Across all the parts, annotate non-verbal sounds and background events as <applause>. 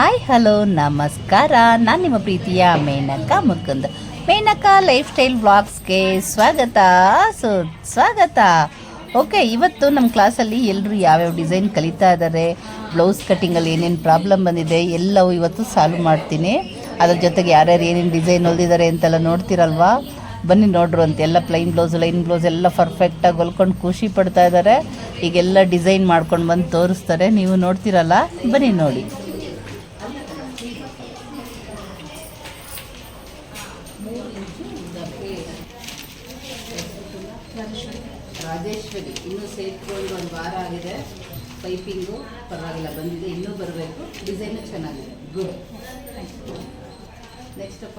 Hi hello ನಮಸ್ಕಾರ. ನಾನು ನಿಮ್ಮ ಪ್ರೀತಿಯ ಮೇನಕ ಮುಕುಂದ್. ಮೇನಕ ಲೈಫ್ ಸ್ಟೈಲ್ ಬ್ಲಾಗ್ಸ್ಗೆ ಸ್ವಾಗತ. ಸೊ, ಸ್ವಾಗತ. ಓಕೆ ಇವತ್ತು ನಮ್ಮ ಕ್ಲಾಸಲ್ಲಿ ಎಲ್ಲರೂ ಯಾವ್ಯಾವ ಡಿಸೈನ್ ಕಲಿತಾ ಇದ್ದಾರೆ ಬ್ಲೌಸ್ ಕಟ್ಟಿಂಗಲ್ಲಿ ಏನೇನು ಪ್ರಾಬ್ಲಮ್ ಬಂದಿದೆ, ಎಲ್ಲವೂ ಇವತ್ತು ಸಾಲ್ವ್ ಮಾಡ್ತೀನಿ. ಅದ್ರ ಜೊತೆಗೆ ಯಾರ್ಯಾರು ಏನೇನು ಡಿಸೈನ್ ಹೊಲ್ದಿದ್ದಾರೆ ಅಂತೆಲ್ಲ ನೋಡ್ತೀರಲ್ವಾ? ಬನ್ನಿ ನೋಡ್ರು ಅಂತ ಎಲ್ಲ ಪ್ಲೈನ್ ಬ್ಲೌಸ್ ಲೈನ್ ಬ್ಲೌಸ್ ಎಲ್ಲ ಪರ್ಫೆಕ್ಟಾಗಿ ಹೊಲ್ಕೊಂಡು ಖುಷಿ ಪಡ್ತಾ ಇದ್ದಾರೆ ಈಗೆಲ್ಲ ಡಿಸೈನ್ ಮಾಡ್ಕೊಂಡು ಬಂದು ತೋರಿಸ್ತಾರೆ. ನೀವು ನೋಡ್ತೀರಲ್ಲ? ಬನ್ನಿ ನೋಡಿ. ರಾಜೇಶ್ವರಿ. ಇನ್ನೂ ಸೇರ್ಕೊಂಡು ಒಂದು ವಾರ ಆಗಿದೆ. ಪೈಪಿಂಗು ಪರವಾಗಿಲ್ಲ ಬಂದಿದೆ ಇನ್ನೂ ಬರಬೇಕು. ಡಿಸೈನು ಚೆನ್ನಾಗಿದೆ. ಗುಡ್ ನೆಕ್ಸ್ಟ್ ಅಪ್ಪ.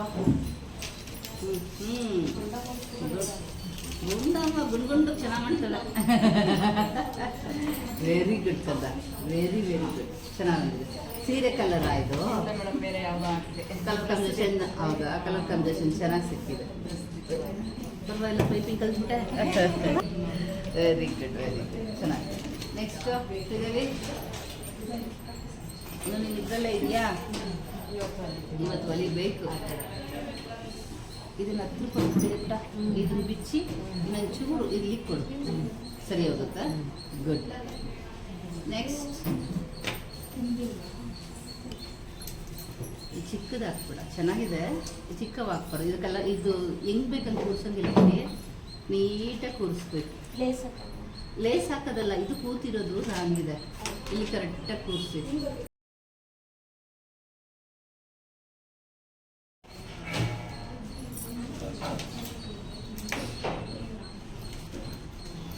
ಹ್ಞೂ ಹ್ಞೂ ಗುಂಡಮ್ಮ ಗುಂಡ್ಗುಂಡು ಚೆನ್ನಾಗಿ ಮಾಡ್ತಲ್ಲ ವೆರಿ ಗುಡ್ ಕದ ವೆರಿ ವೆರಿ ಗುಡ್ ಚೆನ್ನಾಗಿದೆ. ಸೀರೆ ಕಲರ್ ಆಯಿತು. ಕಲರ್ ಕಾಂಬಿನೇಷನ್ ಹೌದಾ? ಕಲರ್ ಕಾಂಬಿನೇಷನ್ ಚೆನ್ನಾಗಿ ಸಿಕ್ಕಿದೆ. ಪರವಾಗಿಲ್ಲ ಪೈಪಿಂಗ್ ಕಲಿಸ್ಬಿಟ್ಟೆ ವೆರಿ ಗುಡ್ ವೆರಿ ಗುಡ್ ಚೆನ್ನಾಗಿ ನೆಕ್ಸ್ಟ್ ಶ್ರೀದೇವಿ ಇನ್ನು ನೀನು ಇದರಲ್ಲೇ ಇದೆಯಾ? ಇವತ್ತು ಹೊಲಿಬೇಕು ಇದನ್ನ ಹತ್ರ ಕೊಡ್ಬಿಟ್ಟು ಇದನ್ನ ಬಿಚ್ಚಿ, ಇನ್ನೊಂದು ಚೂರು ಇಲ್ಲಿ ಕೊಡು. ಸರಿ ಹೋಗುತ್ತಾ? ಗುಡ್ ನೆಕ್ಸ್ಟ್ ಚಿಕ್ಕದು ಕೂಡ ಚೆನ್ನಾಗಿದೆ. ಈ ಚಿಕ್ಕವು ಹಾಕ್ಬಾರ್ದು ಇದಕ್ಕೆಲ್ಲ ಇದು ಹೆಂಗ್ ಬೇಕಂತ ಕೂರ್ಸಂಗಿಲ್ಲ ನೋಡಿ. ನೀಟಾಗಿ ಕೂರಿಸ್ಬೇಕು. ಲೇಸ್ ಹಾಕೋದಲ್ಲ ಇದು ಕೂತಿರೋದು ಹಂಗಿದೆ. ಇಲ್ಲಿ ಕರೆಕ್ಟಾಗಿ ಕೂರಿಸಿ.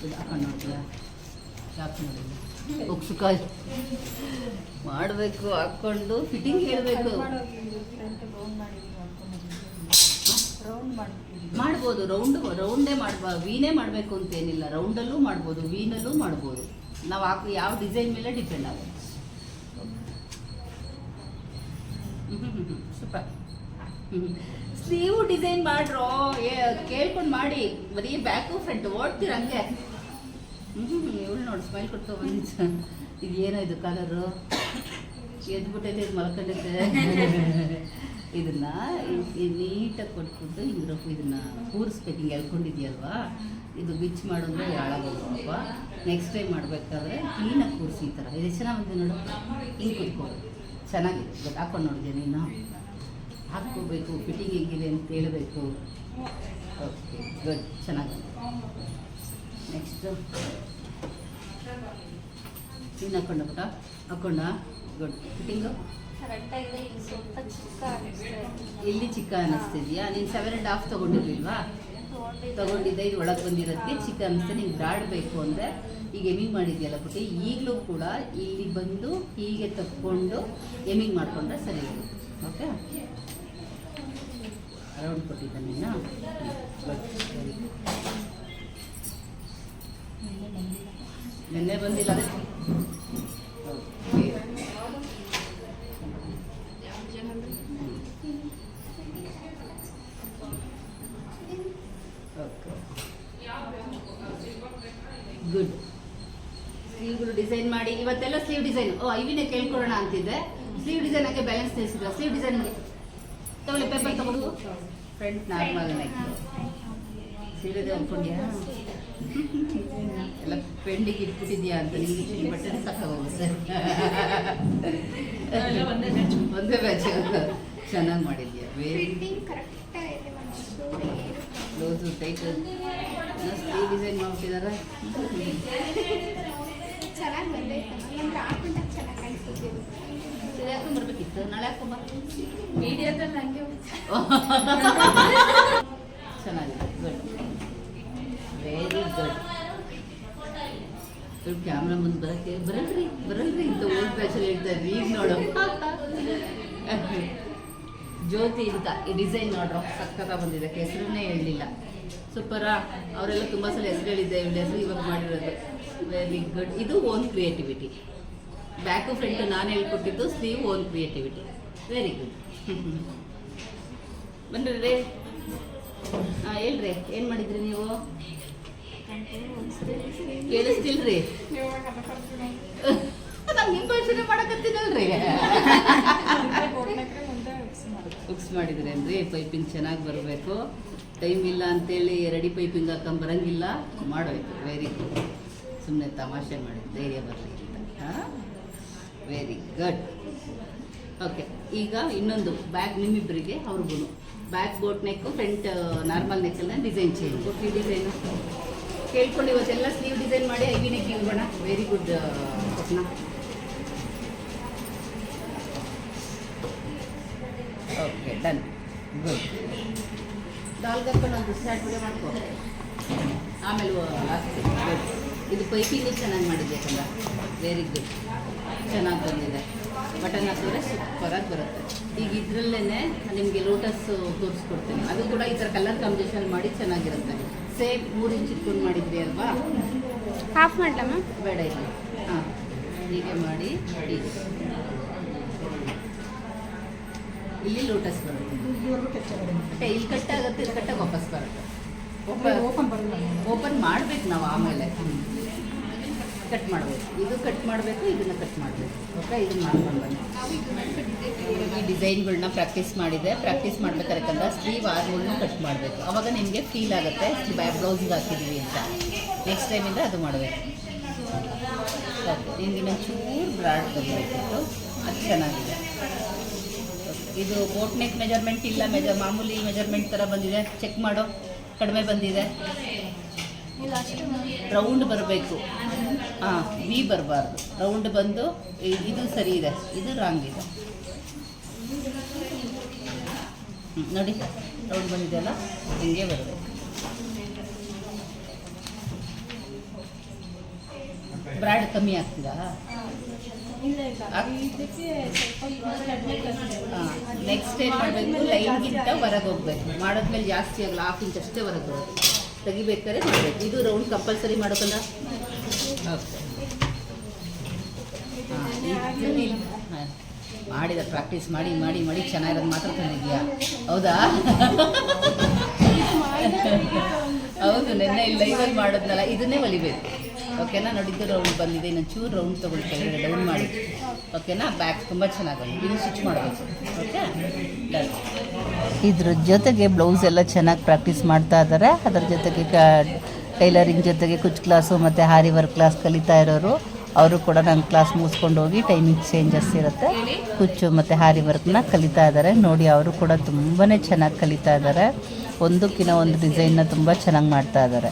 ಇದು ಹಾಕೊಂಡು ನೋಡ್ತೀರಾ? ಮಾಡಬೇಕು, ಹಾಕ್ಕೊಂಡು ಫಿಟ್ಟಿಂಗ್ ಹೇಳಬೇಕು. ಮಾಡ್ಬೋದು ರೌಂಡ್ ರೌಂಡೇ ಮಾಡ್ಬಾ ವೀನೇ ಮಾಡಬೇಕು ಅಂತೇನಿಲ್ಲ ರೌಂಡಲ್ಲೂ ಮಾಡ್ಬೋದು ವೀನಲ್ಲೂ ಮಾಡ್ಬೋದು. ನಾವು ಹಾಕಿ, ಯಾವ ಡಿಸೈನ್ ಮೇಲೆ ಡಿಪೆಂಡ್ ಆಗುತ್ತೆ. ಸೂಪರ್. ಸ್ಲೀವ್ ಡಿಸೈನ್ ಮಾಡ್ರೋ ಕೇಳ್ಕೊಂಡು ಮಾಡಿ. ಬರೀ ಬ್ಯಾಕು ಫ್ರಂಟ್ ಓಡ್ತೀರ ಹಂಗೆ? ಹ್ಞೂ ಇವಳು ನೋಡಿ ಸ್ಮೈಲ್ ಕೊಡ್ತಾ ಬಂದು ಇದು ಏನೋ ಇದು ಕಲರು ಎದ್ಬಿಟ್ಟೈತೆ, ಇದು ಮಲ್ಕೊಂಡೈತೆ. ಇದನ್ನ ನೀಟಾಗಿ ಕೊಟ್ಬಿಟ್ಟು ಹಿಂಗೆ ಇದನ್ನ ಕೂರಿಸ್ಬೇಕು. ಹಿಂಗೆ ಎಳ್ಕೊಂಡಿದ್ಯಲ್ವಾ? ಇದು ಬಿಚ್ ಮಾಡಿದ್ರೆ ಯಾಳಾಗೋದಪ್ಪ ನೆಕ್ಸ್ಟ್ ಟೈಮ್ ಮಾಡಬೇಕಾದ್ರೆ ಕ್ಲೀನಾಗಿ ಕೂರಿಸಿ ಈ ಥರ. ಇದು ಚೆನ್ನಾಗಿ ಬಂದಿದೆ ನೋಡು. ಹಿಂಗೆ ಕುತ್ಕೋಬೇಕು ಚೆನ್ನಾಗಿದೆ. ಗೊತ್ತು ಹಾಕೊಂಡು ನೋಡಿದೆ ನೀನು? ಹಾಕ್ಕೋಬೇಕು. ಫಿಟ್ಟಿಂಗ್ ಹೆಂಗಿದೆ ಅಂತ ಹೇಳಬೇಕು. ಓಕೆ ಗುಡ್ ಚೆನ್ನಾಗಿದೆ. ನೆಕ್ಸ್ಟು ಇನ್ನು ಹಾಕೊಂಡು ಪುಟ? ಹಾಕೊಂಡ? ಗುಡ್ ಫಿಟ್ಟಿಂಗು ಇಲ್ಲಿ ಚಿಕ್ಕ ಅನ್ನಿಸ್ತಿದ್ಯಾ ನೀನು ಸೆವೆನ್ ಆ್ಯಂಡ್ ಹಾಫ್ ತೊಗೊಂಡಿರ್ಲಿಲ್ವಾ? ತಗೊಂಡಿದ್ದೆ, ಇದು ಒಳಗೆ ಬಂದಿರೋದಕ್ಕೆ ಚಿಕ್ಕ ಅನ್ನಿಸ್ತೆ ನೀನು ಬ್ರಾಡ್ ಬೇಕು ಅಂದರೆ ಈಗ ಎಮಿಂಗ್ ಮಾಡಿದ್ಯಲ್ಲ ಪುಟ್ಟಿ, ಈಗಲೂ ಕೂಡ ಇಲ್ಲಿ ಬಂದು ಹೀಗೆ ತಕ್ಕೊಂಡು ಎಮಿಂಗ್ ಮಾಡಿಕೊಂಡ್ರೆ ಸರಿ ಓಕೆ ಅರೌಂಡ್ ಕೊಟ್ಟಿದ್ದ ನೀನು? ನಿನ್ನೆ ಬಂದಿಲ್ಲ. ಗುಡ್ ಸ್ಲೀವ್ಗಳು ಡಿಸೈನ್ ಮಾಡಿ, ಇವತ್ತೆಲ್ಲ ಸ್ಲೀವ್ ಡಿಸೈನ್. ಓ, ಐವಿನೇ ಕೇಳ್ಕೊಳ್ಳೋಣ ಅಂತಿದ್ದೆ. ಸ್ಲೀವ್ ಡಿಸೈನ್ ಹಾಗೆ ಬ್ಯಾಲೆನ್ಸ್ ತಿಳಿಸಿದ್ರು. ಸ್ಲೀವ್ ಡಿಸೈನ್ಗೆ. ತಗೊಳ್ಳಿ ಪೇಪರ್ ತಗೊಂಡು ಫ್ರಂಟ್ ನಾರ್ಮಲ್ ಸೀರೆದೆ ಅಂದ್ಕೊಂಡ್ಯಾ <laughs> ಎಲ್ಲ ಪೆಂಡಿಗೆ ಇಟ್ಬಿಟ್ಟಿದ್ಯಾ ಅಂತ ನಿಮಗೆ ಈ ಬಟ್ಟೆ ಸಾಕಾಗೋಗುತ್ತೆ ಒಂದೇ ಬ್ಯಾಚ್ ಚೆನ್ನಾಗಿ ಮಾಡಿದ್ಯಾ? ಬ್ಲೌಸು ಟೈಟ್ ಈ ಡಿಸೈನ್ ಮಾಡ್ಬಿಟ್ಟಿದಾರ? <laughs> ಚೆನ್ನಾಗಿ ಬಂದೈತೆ ನಮ್ಗೆ ಹಾಕೊಂಡಾಗ ಚೆನ್ನಾಗಿ ಸರಿ ಹಾಕೊಂಡ್ ಬರ್ಬೇಕಿತ್ತು. ನಾಳೆ ಹಾಕೊಂಬ ಮೀಡಿಯಾದಲ್ಲಿ ಹಂಗೆ ಚೆನ್ನಾಗಿದೆ. ವೆರಿ ಗುಡ್ ಸ್ವಲ್ಪ ಕ್ಯಾಮ್ರಾ ಮುಂದೆ ಬರೋಕ್ಕೆ ಬರಲ್ರಿ ಬರಲ್ರಿ ಇಂಥ ಓಲ್ಡ್ ಬ್ಯಾಚಲ್ಲಿ ಹೇಳ್ತಾರೆ ಈಗ ನೋಡು. <laughs> ಜ್ಯೋತಿ ಅಂತ ಈ ಡಿಸೈನ್ ನೋಡ್ರ ಸಕ್ಕತ್ತ ಬಂದಿದೆ ಹೆಸರನ್ನೇ ಹೇಳಲಿಲ್ಲ. ಸೂಪರ ಅವರೆಲ್ಲ ತುಂಬ ಸಲ ಹೆಸರು ಹೇಳಿದ್ದೆ ಇವಳ ಹೆಸರು ಇವಾಗ ಮಾಡಿರೋದು. ವೆರಿ ಗುಡ್ ಇದು ಓನ್ ಕ್ರಿಯೇಟಿವಿಟಿ ಬ್ಯಾಕು ಫ್ರಂಟು ನಾನು ಹೇಳ್ಕೊಟ್ಟಿದ್ದು sleeve own creativity very good ಬನ್ರಿ ಹಾಂ ಹೇಳ್ರಿ, ಏನು ಮಾಡಿದ್ರಿ ನೀವು? ಕೇಳಿಸ್ತಿಲ್ರಿ ನಾನು ನಿಮ್ಮ ಭಾಷೆನೇ ಮಾಡಕತ್ತೀನಲ್ರಿ? ಫಿಕ್ಸ್ ಮಾಡಿದ್ರೇನ್ರಿ? ಪೈಪಿಂಗ್ ಚೆನ್ನಾಗಿ ಬರಬೇಕು. ಟೈಮ್ ಇಲ್ಲ ಅಂತೇಳಿ ರೆಡಿ ಪೈಪಿಂಗ್ ಹಾಕೊಂಡ್ ಬರಂಗಿಲ್ಲ. ಮಾಡೋಯ್ತು. ವೆರಿ ಗುಡ್ ಸುಮ್ಮನೆ ತಮಾಷೆ ಮಾಡಿ ಧೈರ್ಯ ಬರಲಿ ಹಾಂ? ವೆರಿ ಗುಡ್ ಓಕೆ ಈಗ ಇನ್ನೊಂದು ಬ್ಯಾಗ್ ನಿಮ್ಮಿಬ್ಬರಿಗೆ ಅವ್ರಿಗೂ back boat neck front normal ನೆಕ್ಕಲ್ಲ design change design ಕೇಳ್ಕೊಂಡು ಇವತ್ತೆಲ್ಲ ಸ್ಲೀವ್ ಡಿಸೈನ್ ಮಾಡಿ ಐವಿ neck ಇಲ್ಗೋಣ very good Swapna okay done good ಡಾಲ್ಗರ್ಕೊಂಡು ಒಂದು ಸ್ಟಾರ್ಟ್ ವಿಡಿಯೋ ಮಾಡ್ಕೋ. ಆಮೇಲೆ ಗುಡ್ ಇದು ಪೈಪಿಂಗು ಚೆನ್ನಾಗಿ ಮಾಡಿದ್ದೆ ಕಂದ ವೆರಿ ಗುಡ್ ಚೆನ್ನಾಗಿ ಬಂದಿದೆ. ಬಟನ್ ಹಾಕಿದ್ರೆ ಸೂಪರಾಗಿ ಬರುತ್ತೆ. ಈಗ ಇದರಲ್ಲೇ ನಿಮಗೆ ಲೋಟಸ್ ತೋರಿಸ್ಕೊಡ್ತೀನಿ. ಅದು ಕೂಡ ಈ ಥರ ಕಲರ್ ಕಾಂಬಿನೇಷನ್ ಮಾಡಿ ಚೆನ್ನಾಗಿರುತ್ತೆ. ಸೇಮ್ ಮೂರು ಇಂಚ್ ಇಟ್ಕೊಂಡು ಮಾಡಿದ್ವಿ ಅಲ್ವಾ? ಹಾಫ್ ಮಾಡ್ಲಮ್ಮ ಬೇಡ ಇಲ್ಲ. ಹಾಂ ಹೀಗೆ ಮಾಡಿ ಹೀಗೆ. ಇಲ್ಲಿ ಲೋಟಸ್ ಬರುತ್ತೆ. ಇಲ್ಲಿ ಕಟ್ ಆಗುತ್ತೆ ಇಲ್ಲಿ ಕಟ್ಟಾಗ ವಾಪಸ್ ಬರುತ್ತೆ. ಓಪನ್ ಓಪನ್ ಮಾಡ್ಬೇಕು ನಾವು ಆಮೇಲೆ. ಕಟ್ ಮಾಡಬೇಕು. ಇದು ಕಟ್ ಮಾಡಬೇಕು ಇದನ್ನ ಕಟ್ ಮಾಡಬೇಕು. ಓಕೆ ಇದನ್ನು ಮಾಡ್ಕೊಂಡು ಬನ್ನಿ. ಈ ಡಿಸೈನ್ಗಳನ್ನ ಪ್ರಾಕ್ಟೀಸ್ ಮಾಡಿದೆ. ಪ್ರಾಕ್ಟೀಸ್ ಮಾಡ್ಬೇಕಾದ್ರೆ ಸ್ಲೀವ್ ಆರ್ಗಳ್ನು ಕಟ್ ಮಾಡಬೇಕು. ಅವಾಗ ನಿಮಗೆ ಫೀಲ್ ಆಗುತ್ತೆ ಬ್ಲೌಸಿಗೆ ಹಾಕಿದ್ದೀವಿ ಅಂತ. ನೆಕ್ಸ್ಟ್ ಟೈಮಿಂದ ಅದು ಮಾಡಬೇಕು. ನಿಮ್ಗೆ ಇನ್ನೊಂದು ಚೂರು ಬ್ರಾಡ್ ಬರಬೇಕಿತ್ತು ಅದು ಚೆನ್ನಾಗಿದೆ. ಇದು ಬೋಟ್ ನೆಕ್ ಮೆಜರ್ಮೆಂಟ್ ಇಲ್ಲ ಮೆಜರ್ ಮಾಮೂಲಿ ಮೆಜರ್ಮೆಂಟ್ ಥರ ಬಂದಿದೆ. ಚೆಕ್ ಮಾಡೋ. ಕಡಿಮೆ ಬಂದಿದೆ. ರೌಂಡ್ ಬರಬೇಕು. ಹಾಂ ವಿ ಬರಬಾರ್ದು. ರೌಂಡ್ ಬಂದು ಇದು ಸರಿ ಇದೆ. ಇದು ರಾಂಗ್ ಇದೆ. ನೋಡಿ. ರೌಂಡ್ ಬಂದಿದೆಯಲ್ಲ ಹಿಂಗೆ ಬರಬೇಕು ಬ್ರಾಡ್ ಕಮ್ಮಿ ಆಗ್ತಿದಾ ನೆಕ್ಸ್ಟ್ ಏನು ಮಾಡಬೇಕು. ಲೈನ್ಗಿಂತ ಹೊರಗೆ ಹೋಗ್ಬೇಕು. ಮಾಡಿದ್ಮೇಲೆ ಜಾಸ್ತಿ ಆಗಲ್ಲ. ಹಾಫ್ ಇಂಚ್ ಅಷ್ಟೇ ಹೊರಗೆ ಹೋಗ್ಬೇಕು ತೆಗಿಬೇಕಾದ್ರೆ ಇದು ರೌಂಡ್ ಕಂಪಲ್ಸರಿ ಮಾಡೋಕಲ್ಲ? ಮಾಡಿದ ಪ್ರಾಕ್ಟೀಸ್ ಮಾಡಿ ಮಾಡಿ ಮಾಡಿ ಚೆನ್ನಾಗಿರೋದು ಮಾತ್ರ ತಂದಿದ್ಯಾ ಹೌದಾ? ಹೌದು, ನೆನ್ನೆ ಲೈವಲ್ಲಿ ಮಾಡೋದ್ನಲ್ಲ, ಇದನ್ನೇ ಹೊಲಿಬೇಕು. ಓಕೆನಾ? ನೋಡಿದ್ದು ರೌಂಡ್ ಬಂದಿದೆ, ಇನ್ನೊಂದು ಚೂರು ರೌಂಡ್ ತೊಗೊಳ್ತೇವೆ ಡೌನ್ ಮಾಡಿ. ಓಕೆನಾ? ಬ್ಯಾಕ್ ತುಂಬ ಚೆನ್ನಾಗಿ ಇದು ಸ್ಟಿಚ್ ಮಾಡಬೇಕು. ಓಕೆ ಇದ್ರ ಜೊತೆಗೆ ಬ್ಲೌಸ್ ಎಲ್ಲ ಚೆನ್ನಾಗಿ ಪ್ರಾಕ್ಟೀಸ್ ಮಾಡ್ತಾ ಇದ್ದಾರೆ. ಅದ್ರ ಜೊತೆಗೆ ಟೈಲರಿಂಗ್ ಜೊತೆಗೆ ಕುಚ್ ಕ್ಲಾಸು ಮತ್ತು ಹಾರಿ ವರ್ಕ್ ಕ್ಲಾಸ್ ಕಲಿತಾ ಇರೋರು, ಅವರು ಕೂಡ ನನ್ನ ಕ್ಲಾಸ್ ಮುಗಿಸ್ಕೊಂಡು ಹೋಗಿ ಟೈಮಿಂಗ್ ಚೇಂಜಸ್ ಇರುತ್ತೆ. ಕುಚ್ಚು ಮತ್ತು ಹಾರಿ ವರ್ಕ್ನ ಕಲಿತಾ ಇದ್ದಾರೆ. ನೋಡಿ, ಅವರು ಕೂಡ ತುಂಬಾ ಚೆನ್ನಾಗಿ ಕಲಿತಾ ಇದ್ದಾರೆ. ಒಂದಕ್ಕಿನ ಒಂದು ಡಿಸೈನ್ನ ತುಂಬ ಚೆನ್ನಾಗಿ ಮಾಡ್ತಾ ಇದ್ದಾರೆ.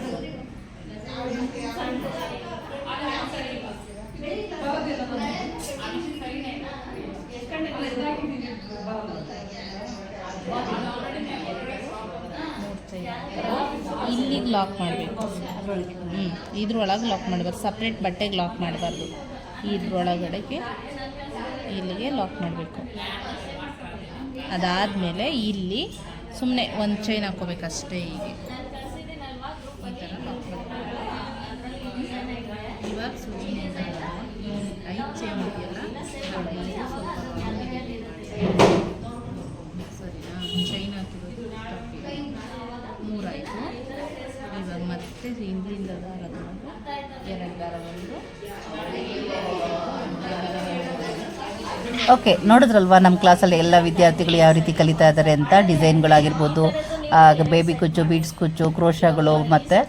ಇಲ್ಲಿಗೆ ಲಾಕ್ ಮಾಡಬೇಕು. ಹ್ಞೂ ಇದ್ರೊಳಗೆ ಲಾಕ್ ಮಾಡಬಾರ್ದು ಸಪ್ರೇಟ್ ಬಟ್ಟೆಗೆ ಲಾಕ್ ಮಾಡಬಾರ್ದು. ಇದ್ರೊಳಗಡೆಗೆ ಇಲ್ಲಿಗೆ ಲಾಕ್ ಮಾಡಬೇಕು. ಅದಾದಮೇಲೆ ಇಲ್ಲಿ ಸುಮ್ಮನೆ ಒಂದು ಚೈನ್ ಹಾಕೋಬೇಕಷ್ಟೇ ಹೀಗೆ. ಈ ಥರ ಲಾಕ್ ಐದು ಚೈನ್ ಇದೆಯಲ್ಲ ಸರಿನಾ? ಚೈನ್ ಹಾಕಿರೋದು ಮತ್ತೆ ಹಿಂದಿಯಿಂದ ದಾರ ತಗೊಂಡು ಎರಡು ದಾರ. ಓಕೆ, ನೋಡಿದ್ರಲ್ವಾ ನಮ್ಮ ಕ್ಲಾಸಲ್ಲಿ ಎಲ್ಲ ವಿದ್ಯಾರ್ಥಿಗಳು ಯಾವ ರೀತಿ ಕಲಿತಾ ಇದ್ದಾರೆ ಅಂತ ಡಿಸೈನ್ಗಳಾಗಿರ್ಬೋದು ಬೇಬಿ ಕುಚ್ಚು ಬೀಡ್ಸ್ ಕುಚ್ಚು, ಕ್ರೋಶಗಳು ಮತ್ತು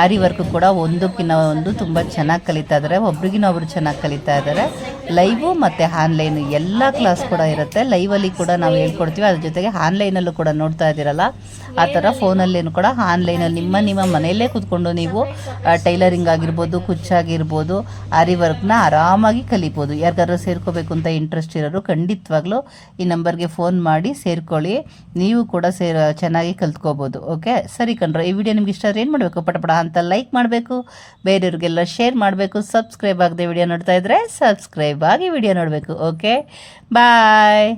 ಆರಿ ವರ್ಕ್ ಕೂಡ ಒಂದಕ್ಕಿಂತ ಒಂದು ತುಂಬ ಚೆನ್ನಾಗಿ ಕಲಿತಾ ಇದ್ದಾರೆ ಒಬ್ರಿಗಿನ ಒಬ್ರು ಚೆನ್ನಾಗಿ ಕಲಿತಾ ಇದ್ದಾರೆ ಲೈವು ಮತ್ತು ಆನ್ಲೈನು ಎಲ್ಲ ಕ್ಲಾಸ್ ಕೂಡ ಇರುತ್ತೆ. ಲೈವಲ್ಲಿ ಕೂಡ ನಾವು ಹೇಳ್ಕೊಡ್ತೀವಿ. ಅದ್ರ ಜೊತೆಗೆ ಆನ್ಲೈನಲ್ಲೂ ಕೂಡ ನೋಡ್ತಾ ಇದ್ದೀರಲ್ಲ? ಆ ಥರ ಫೋನಲ್ಲೇನು ಕೂಡ ಆನ್ಲೈನಲ್ಲಿ ನಿಮ್ಮ ನಿಮ್ಮ ಮನೆಯಲ್ಲೇ ಕೂತ್ಕೊಂಡು ನೀವು ಟೈಲರಿಂಗ್ ಆಗಿರ್ಬೋದು ಕುಚ್ಚಾಗಿರ್ಬೋದು ಆರಿ ವರ್ಕ್ನ ಆರಾಮಾಗಿ ಕಲಿಬೋದು. ಯಾರಿಗಾದ್ರೂ ಸೇರ್ಕೋಬೇಕು ಅಂತ ಇಂಟ್ರೆಸ್ಟ್ ಇರೋರು ಖಂಡಿತವಾಗ್ಲೂ ಈ ನಂಬರ್ಗೆ ಫೋನ್ ಮಾಡಿ ಸೇರ್ಕೊಳ್ಳಿ. ನೀವು ಕೂಡ ಸೇರ್, ಚೆನ್ನಾಗಿ ಕಲ್ ಕಲ್ತ್ಕೋಬೋದು ಓಕೆ ಸರಿ ಕಣ್ರ, ಈ ವಿಡಿಯೋ ನಿಮ್ಗೆ ಇಷ್ಟ ಆದರೆ ಏನು ಮಾಡಬೇಕು? ಪಟಪಟ ಅಂತ ಲೈಕ್ ಮಾಡಬೇಕು. ಬೇರೆಯವ್ರಿಗೆಲ್ಲ ಶೇರ್ ಮಾಡಬೇಕು. ಸಬ್ಸ್ಕ್ರೈಬ್ ಆಗದೆ ವಿಡಿಯೋ ನೋಡ್ತಾ ಇದ್ದರೆ ಸಬ್ಸ್ಕ್ರೈಬ್ ಆಗಿ ವಿಡಿಯೋ ನೋಡಬೇಕು ಓಕೆ ಬಾಯ್